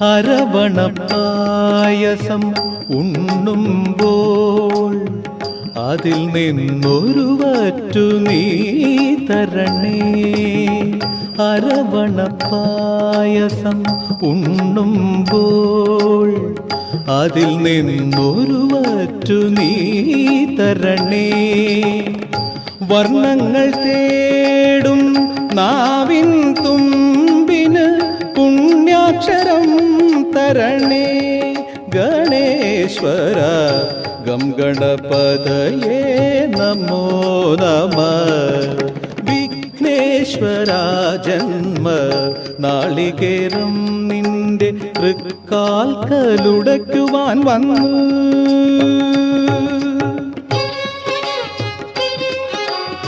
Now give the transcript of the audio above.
അരവണപ്പായസം ഉണ്ണുമ്പോൾ അതിൽ നിന്നൊരു വറ്റു നീ തരണേ. അരവണപ്പായസം ഉണ്ണുമ്പോൾ അതിൽ നിന്നൊരു വറ്റു നീ തരണേ. വർണങ്ങൾ തേടും തുമ്പിന് പുണ്യാക്ഷരം തരണേ. ഗണേശ്വര ഗം ഗണപതയേ നമോ നമ. വിഘ്നേശ്വര ജന്മ നാളികേരം നിന്റെ തൃക്കാൽ തൃക്കാൽക്കലുടയ്ക്കുവാൻ വന്നു.